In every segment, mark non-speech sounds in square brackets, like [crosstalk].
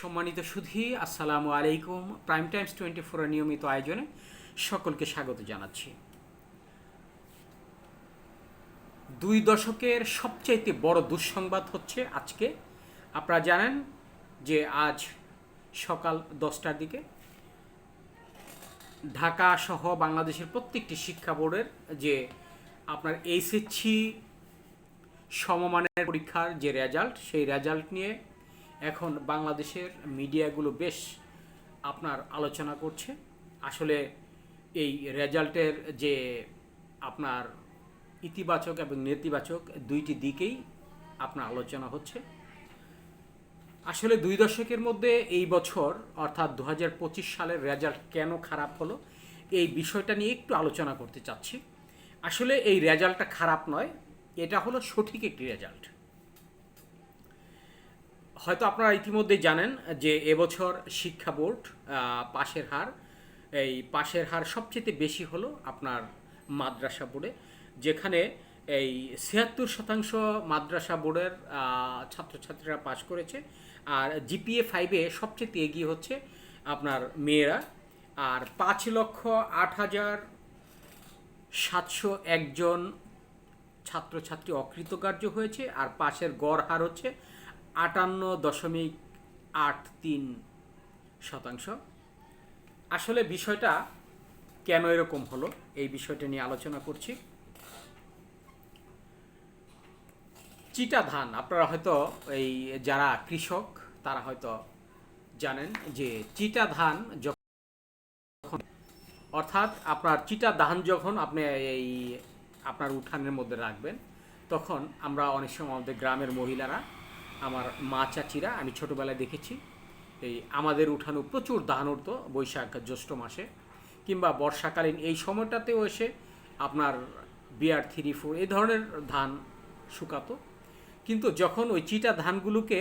সম্মানিত সুধী, আসসালামু আলাইকুম। প্রাইম টাইমস টোয়েন্টি ফোরের নিয়মিত আয়োজনে সকলকে স্বাগত জানাচ্ছি। দুই দশকের সবচাইতে বড় দুঃসংবাদ হচ্ছে আজকে। আপনারা জানেন যে আজ সকাল দশটার দিকে ঢাকা সহ বাংলাদেশের প্রত্যেকটি শিক্ষা বোর্ডের যে আপনার এইচএসসি সমমানের পরীক্ষার যে রেজাল্ট, সেই রেজাল্ট নিয়ে এখন বাংলাদেশের মিডিয়াগুলো বেশ আপনার আলোচনা করছে। আসলে এই রেজাল্টের যে আপনার ইতিবাচক এবং নেতিবাচক দুইটি দিকেই আপনার আলোচনা হচ্ছে। আসলে দুই দশকের মধ্যে এই বছর অর্থাৎ দু হাজার পঁচিশ সালের রেজাল্ট কেন খারাপ হলো, এই বিষয়টা নিয়ে একটু আলোচনা করতে চাচ্ছি। আসলে এই রেজাল্টটা খারাপ নয়, এটা হলো সঠিক একটি রেজাল্ট। হয়তো আপনারা ইতিমধ্যে জানেন যে এবছর শিক্ষা বোর্ড পাশের হার, এই পাশের হার সবচেয়ে বেশি হলো আপনার মাদ্রাসা বোর্ডে, যেখানে এই ছিয়াত্তর শতাংশ মাদ্রাসা বোর্ডের ছাত্রছাত্রীরা পাশ করেছে, আর জিপিএ ফাইভে সবচেয়ে এগিয়ে হচ্ছে আপনার মেয়েরা, আর পাঁচ লক্ষ আট হাজার সাতশো একজন ছাত্রছাত্রী অকৃতকার্য হয়েছে, আর পাশের গড় হার হচ্ছে আটান্ন দশমিক আট তিন শতাংশ। আসলে বিষয়টা কেন এরকম হলো, এই বিষয়টা নিয়ে আলোচনা করছি। চিটা ধান, আপনারা হয়তো এই যারা কৃষক, তারা হয়তো জানেন যে চিটা ধান যখন অর্থাৎ আপনার চিটা ধান যখন আপনি এই আপনার উঠানের মধ্যে রাখবেন, তখন আমরা অনেক সময় আমাদের গ্রামের মহিলারা আমার মা চাচিরা আমি ছোটোবেলায় দেখেছি। এই আমাদের উঠানো প্রচুর ধান উঠতো বৈশাখ, জ্যৈষ্ঠ মাসে কিংবা বর্ষাকালীন এই সময়টাতেও এসে আপনার বিয়ার থ্রি ফোর এই ধরনের ধান শুকাতো। কিন্তু যখন ওই চিটা ধানগুলোকে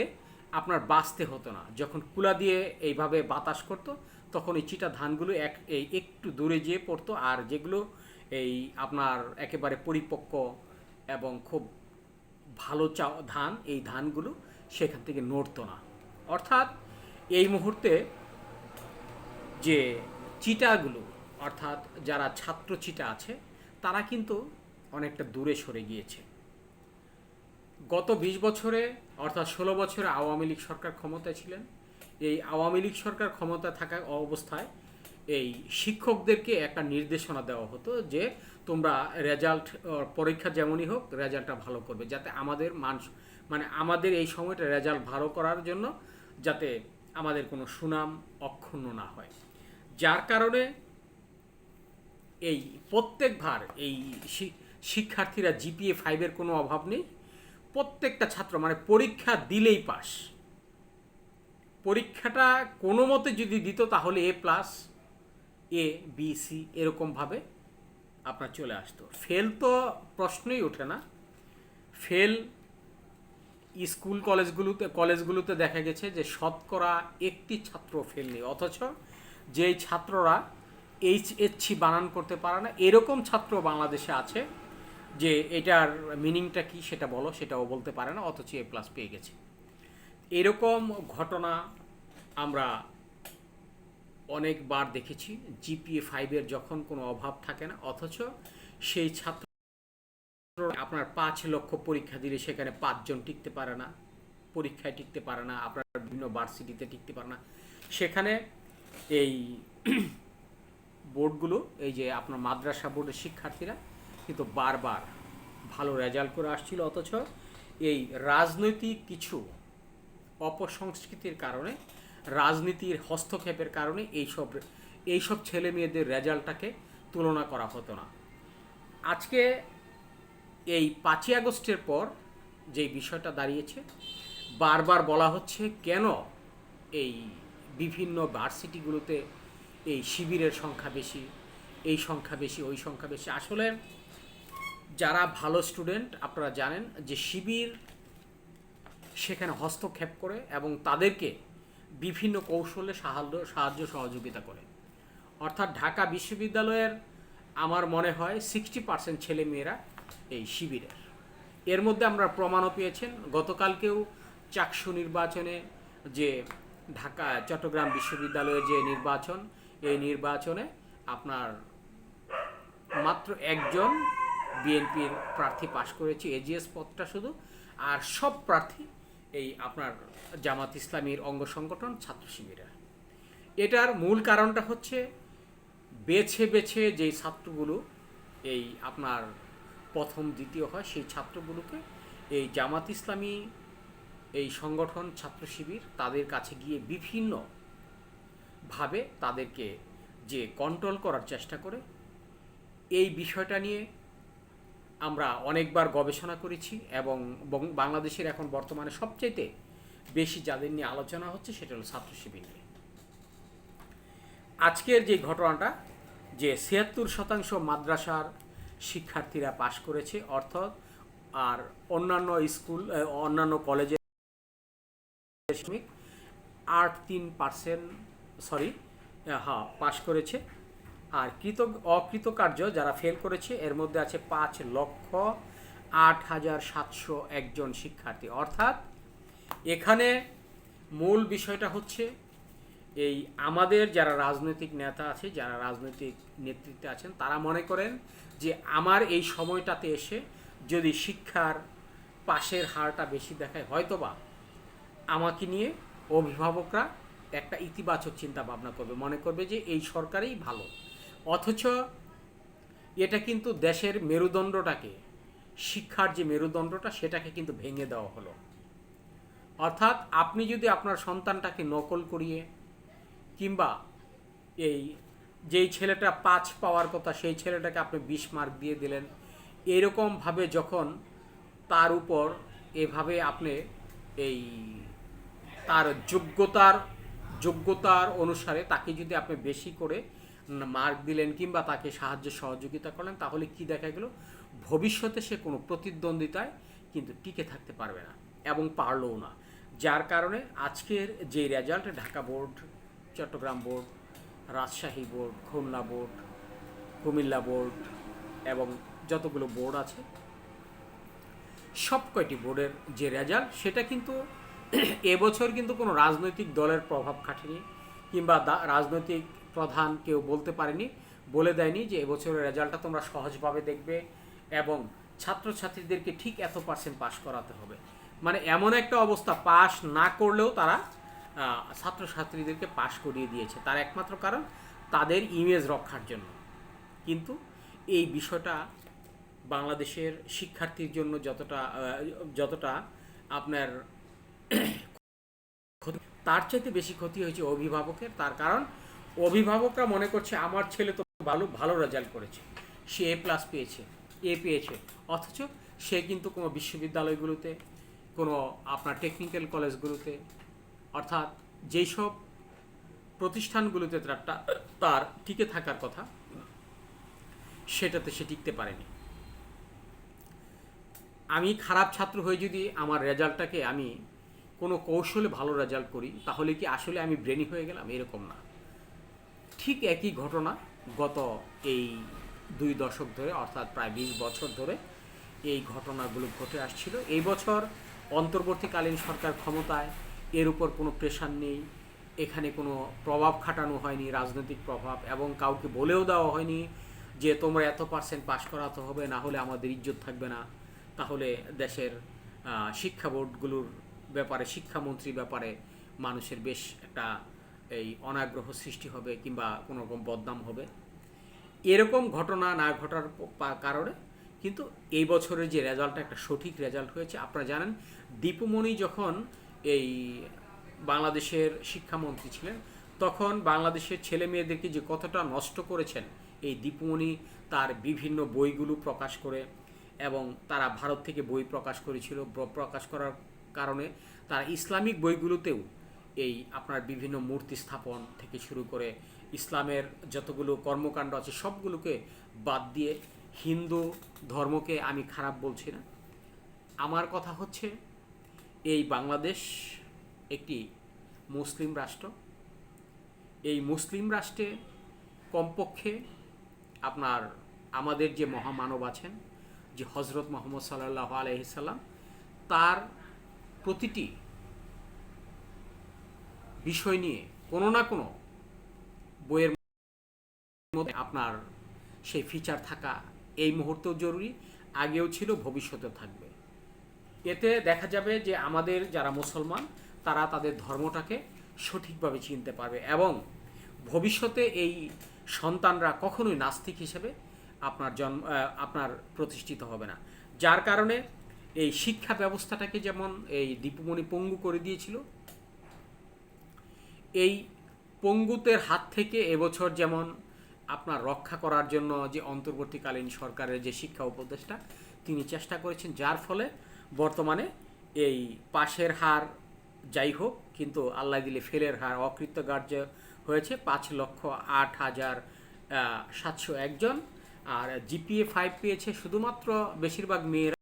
আপনার বাঁচতে হতো না, যখন কুলা দিয়ে এইভাবে বাতাস করতো, তখন এই চিটা ধানগুলো এক এই একটু দূরে যেয়ে পড়তো আর যেগুলো এই আপনার একেবারে পরিপক্ক এবং খুব ভালো চা ধান, এই ধানগুলো সেখান থেকে নড়তো না। অর্থাৎ এই মুহূর্তে যে চিটাগুলো, অর্থাৎ যারা ছাত্র চিটা আছে, তারা কিন্তু অনেকটা দূরে সরে গিয়েছে। গত বিশ বছরে, অর্থাৎ ষোলো বছরে আওয়ামী লীগ সরকার ক্ষমতায় ছিলেন। এই আওয়ামী লীগ সরকার ক্ষমতা থাকা অবস্থায় এই শিক্ষকদেরকে একটা নির্দেশনা দেওয়া হতো যে তোমরা রেজাল্ট, পরীক্ষা যেমনই হোক, রেজাল্টটা ভালো করবে, যাতে আমাদের মান মানে আমাদের এই সময়টা রেজাল্ট ভালো করার জন্য যাতে আমাদের কোনো সুনাম অক্ষুণ্ণ না হয়। যার কারণে এই প্রত্যেকবার এই শিক্ষার্থীরা জিপিএ ফাইভের কোনো অভাব নেই। প্রত্যেকটা ছাত্র মানে পরীক্ষা দিলেই পাস। পরীক্ষাটা কোনো মতে যদি দিত তাহলে A plus A B C এরকমভাবে আপনার চলে আসতো। ফেল তো প্রশ্নই ওঠে না। ফেল স্কুল কলেজগুলোতে কলেজগুলোতে দেখা গেছে যে শতকরা একটি ছাত্র ফেল নেই। অথচ যেই ছাত্ররা এইচ এসছি বানান করতে পারে না, এরকম ছাত্র বাংলাদেশে আছে যে এটার মিনিংটা কি সেটা বলো, সেটাও বলতে পারে না, অথচ এ প্লাস পেয়ে গেছে। এরকম ঘটনা আমরা অনেকবার দেখেছি। জিপিএ ফাইভের যখন কোনো অভাব থাকে না, অথচ সেই ছাত্র আপনার পাঁচ লক্ষ পরীক্ষা দিলে সেখানে পাঁচজন টিকতে পারে না, পরীক্ষায় টিকতে পারে না, আপনার বিভিন্ন ভার্সিটিতে টিকতে পারে না। সেখানে এই বোর্ডগুলো এই যে আপনার মাদ্রাসা বোর্ডের শিক্ষার্থীরা কিন্তু বারবার ভালো রেজাল্ট করে আসছিল, অথচ এই রাজনৈতিক কিছু অপসংস্কৃতির কারণে, রাজনীতির হস্তক্ষেপের কারণে এইসব এইসব ছেলে মেয়েদের রেজাল্টটাকে তুলনা করা হতো না। আজকে এই পাঁচই আগস্টের পর যে বিষয়টা দাঁড়িয়েছে, বারবার বলা হচ্ছে কেন এই বিভিন্ন ভার্সিটিগুলোতে এই শিবিরের সংখ্যা বেশি, এই সংখ্যা বেশি, ওই সংখ্যা বেশি। আসলে যারা ভালো স্টুডেন্ট, আপনারা জানেন যে শিবির সেখানে হস্তক্ষেপ করে এবং তাদেরকে বিভিন্ন কৌশলে সাহায্য সাহায্য সহযোগিতা করে। অর্থাৎ ঢাকা বিশ্ববিদ্যালয়ের আমার মনে হয় সিক্সটি পার্সেন্ট ছেলে মেয়েরা এই শিবিরের। এর মধ্যে আমরা প্রমাণও পেয়েছেন, গতকালকেও চাকসু নির্বাচনে যে ঢাকা, চট্টগ্রাম বিশ্ববিদ্যালয়ে যে নির্বাচন, এই নির্বাচনে আপনার মাত্র একজন বিএনপির প্রার্থী পাশ করেছে, এজিএস পদটা শুধু। আর সব প্রার্থী এই আপনার জামাত ইসলামীর অঙ্গ সংগঠন ছাত্র শিবিরের। এটার মূল কারণটা হচ্ছে বেছে বেছে যেই ছাত্রগুলো এই আপনার প্রথম দ্বিতীয় হয়, সেই ছাত্রগুলোকে এই জামাত ইসলামী, এই সংগঠন, ছাত্র শিবির তাদের কাছে গিয়ে বিভিন্ন ভাবে তাদেরকে যে কন্ট্রোল করার চেষ্টা করে। এই বিষয়টা নিয়ে আমরা অনেকবার গবেষণা করেছি এবং বাংলাদেশের এখন বর্তমানে সবচাইতে বেশি যাদের নিয়ে আলোচনা হচ্ছে সেটা হলো ছাত্র শিবির নিয়ে। আজকের যে ঘটনাটা, যে ছিয়াত্তর শতাংশ মাদ্রাসার শিক্ষার্থীরা পাশ করেছে, অর্থাৎ আর অন্যান্য স্কুল অন্যান্য কলেজে দশমিক আট তিন পার্সেন্ট, সরি হ্যাঁ পাশ করেছে। আর কৃত অকৃতকার্য যারা ফেল করেছে, এর মধ্যে আছে পাঁচ লক্ষ আট হাজার সাতশো একজন শিক্ষার্থী। অর্থাৎ এখানে মূল বিষয়টা হচ্ছে এই আমাদের যারা রাজনৈতিক নেতা আছে, যারা রাজনৈতিক নেতৃত্বে আছেন, তারা মনে করেন যে আমার এই সময়টাতে এসে যদি শিক্ষার পাশের হারটা বেশি দেখায়, হয়তোবা আমাকে নিয়ে অভিভাবকরা একটা ইতিবাচক চিন্তা ভাবনা করবে, মনে করবে যে এই সরকারই ভালো। অথচ এটা কিন্তু দেশের মেরুদণ্ডটাকে, শিক্ষার যে মেরুদণ্ডটা, সেটাকে কিন্তু ভেঙে দেওয়া হলো। অর্থাৎ আপনি যদি আপনার সন্তানটাকে নকল করিয়ে কিংবা এই যেই ছেলেটা পাঁচ পাওয়ার কথা, সেই ছেলেটাকে আপনি বিশ মার্ক দিয়ে দিলেন। এরকমভাবে যখন তার উপর এভাবে আপনি এই তার যোগ্যতার যোগ্যতার অনুসারে তাকে যদি আপনি বেশি করে মার্ক দিলেন কিংবা তাকে সাহায্য সহযোগিতা করলেন, তাহলে কি দেখা গেল? ভবিষ্যতে সে কোনো প্রতিদ্বন্দ্বিতায় কিন্তু টিকে থাকতে পারবে না এবং পারলও না। যার কারণে আজকের যে result Dhaka board Chattogram board, Rajshahi board, Khulna board, Comilla board এবং যতগুলো বোর্ড আছে সব কয়টি বোর্ডের যে রেজাল্ট, সেটা কিন্তু এবছর কিন্তু কোনো রাজনৈতিক দলের প্রভাব খাটেনি কিংবা রাজনৈতিক প্রধান কেউ বলতে পারেনি, বলে দেয়নি যে এবছরের রেজাল্টটা তোমরা সহজভাবে দেখবে এবং ছাত্রছাত্রীদেরকে ঠিক এত পার্সেন্ট পাশ করাতে হবে। মানে এমন একটা অবস্থা পাশ না করলেও তারা ছাত্রছাত্রীদেরকে পাশ করিয়ে দিয়েছে। তার একমাত্র কারণ তাদের ইমেজ রক্ষার জন্য। কিন্তু এই বিষয়টা বাংলাদেশের শিক্ষার্থীর জন্য যতটা যতটা আপনার [coughs] তার চাইতে বেশি ক্ষতি হয়েছে অভিভাবকের। তার কারণ অভিভাবকরা মনে করছে, আমার ছেলে তো ভালো ভালো রেজাল্ট করেছে। সে এ প্লাস পেয়েছে এ পেয়েছে। অথচ সে কিন্তু কোনো বিশ্ববিদ্যালয়গুলোতে, কোনো আপনার টেকনিক্যাল কলেজগুলোতে অর্থাৎ যেই সব প্রতিষ্ঠানগুলোতে তার তার টিকে থাকার কথা, সেটাতে সে টিকতে পারেনি। আমি খারাপ ছাত্র হয়ে যদি আমার রেজাল্টটাকে আমি কোনো কৌশলে ভালো রেজাল্ট করি, তাহলে কি আসলে আমি ব্রেনি হয়ে গেলাম? এরকম না। ঠিক একই ঘটনা গত এই দুই দশক ধরে, অর্থাৎ প্রায় বিশ বছর ধরে এই ঘটনাগুলো ঘটে আসছিল। এই বছর অন্তর্বর্তীকালীন সরকার ক্ষমতায় এর উপর কোনো প্রেশার নেই, এখানে কোনো প্রভাব খাটানো হয়নি, রাজনৈতিক প্রভাব এবং কাউকে বলেও দেওয়া হয়নি যে তোমরা এত পার্সেন্ট পাশ করাতে হবে, না হলে আমাদের ইজ্জত থাকবে না। তাহলে দেশের শিক্ষা বোর্ডগুলোর ব্যাপারে শিক্ষামন্ত্রী ব্যাপারে মানুষের বেশ একটা এই অনাগ্রহ সৃষ্টি হবে কিংবা কোনো রকম বদনাম হবে। এরকম ঘটনা না ঘটার কারণে কিন্তু এই বছরের যে রেজাল্টটা একটা সঠিক রেজাল্ট হয়েছে। আপনারা জানেন দীপুমণি যখন এই বাংলাদেশের শিক্ষামন্ত্রী ছিলেন, তখন বাংলাদেশের ছেলে মেয়েদেরকে যে কতটা নষ্ট করেছেন, এই দীপুমণি তার বিভিন্ন বইগুলো প্রকাশ করে এবং তারা ভারত থেকে বই প্রকাশ করেছিল প্রকাশ করার কারণে তারা ইসলামিক বইগুলোতেও এই আপনার বিভিন্ন মূর্তি স্থাপন থেকে শুরু করে ইসলামের যতগুলো কর্মকাণ্ড আছে, সবগুলোকে বাদ দিয়ে হিন্দু ধর্মকে আমি খারাপ বলছি না। আমার কথা হচ্ছে এই বাংলাদেশ একটি মুসলিম রাষ্ট্র। এই মুসলিম রাষ্ট্রে কমপক্ষে আপনার আমাদের যে মহামানব আছেন, যে হজরত মোহাম্মদ সাল্লাহ আলহিসাল্লাম তার প্রতিটি বিষয় নিয়ে কোনো না কোনো বইয়ের মধ্যে আপনার সেই ফিচার থাকা এই মুহূর্তেও জরুরি, আগেও ছিল, ভবিষ্যতেও থাকবে। এতে দেখা যাবে যে আমাদের যারা মুসলমান, তারা তাদের ধর্মটাকে সঠিকভাবে চিনতে পারবে এবং ভবিষ্যতে এই সন্তানরা কখনোই নাস্তিক হিসেবে আপনার জন্ম আপনার প্রতিষ্ঠিত হবে না। যার কারণে এই শিক্ষা ব্যবস্থাটাকে যেমন এই দীপুমণি পঙ্গু করে দিয়েছিল, এই পঙ্গুতের হাত থেকে এবছর যেমন আপনার রক্ষা করার জন্য যে অন্তর্বর্তীকালীন সরকারের যে শিক্ষা উপদেষ্টা, তিনি চেষ্টা করেছেন, যার ফলে বর্তমানে এই পাশের হার যাই হোক, কিন্তু আল্লাহ দিলে ফেলের হার অকৃতকার্য হয়েছে পাঁচ লক্ষ আট হাজার সাতশো একজন আর জিপিএ ফাইভ পেয়েছে শুধুমাত্র বেশিরভাগ মেয়েরা।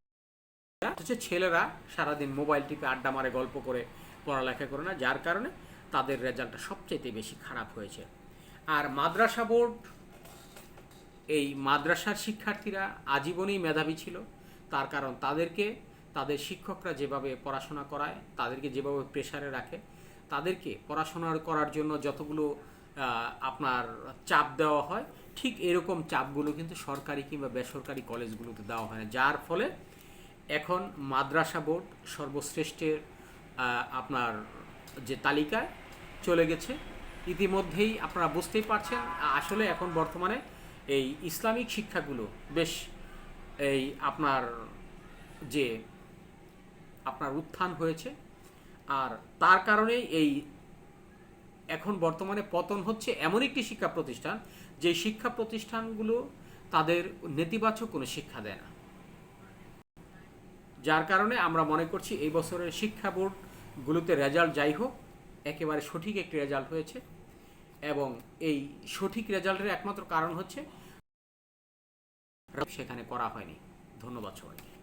হচ্ছে ছেলেরা সারাদিন মোবাইল টিপে আড্ডা মারে, গল্প করে, পড়ালেখা করে না, যার কারণে তাদের রেজাল্টটা সবচেয়ে বেশি খারাপ হয়েছে। আর মাদ্রাসা বোর্ড, এই মাদ্রাসার শিক্ষার্থীরা আজীবনেই মেধাবী ছিল। তার কারণ তাদেরকে তাদের শিক্ষকরা যেভাবে পড়াশোনা করায়, তাদেরকে যেভাবে প্রেশারে রাখে, তাদেরকে পড়াশোনা করার জন্য যতগুলো আপনার চাপ দেওয়া হয়, ঠিক এরকম চাপগুলো কিন্তু সরকারি কিংবা বেসরকারি কলেজগুলোতে দেওয়া হয় না। যার ফলে এখন মাদ্রাসা বোর্ড সর্বশ্রেষ্ঠের আপনার যে তালিকায় চলে গেছে। ইতিমধ্যেই আপনারা বুঝতেই পারছেন, আসলে এখন বর্তমানে এই ইসলামিক শিক্ষাগুলো বেশ এই আপনার যে আপনার উত্থান হয়েছে। আর তার কারণে এই এখন বর্তমানে পতন হচ্ছে এমন একটি শিক্ষা প্রতিষ্ঠান, যে শিক্ষা প্রতিষ্ঠানগুলো তাদের নেতিবাচক কোনো শিক্ষা দেয় না। যার কারণে আমরা মনে করছি এই বছরের শিক্ষা বোর্ডগুলোতে রেজাল্ট যাই হোক, একেবারে সঠিক একটি রেজাল্ট হয়েছে এবং এই সঠিক রেজাল্টের একমাত্র কারণ হচ্ছে সেখানে করা হয়নি। ধন্যবাদ সবাইকে।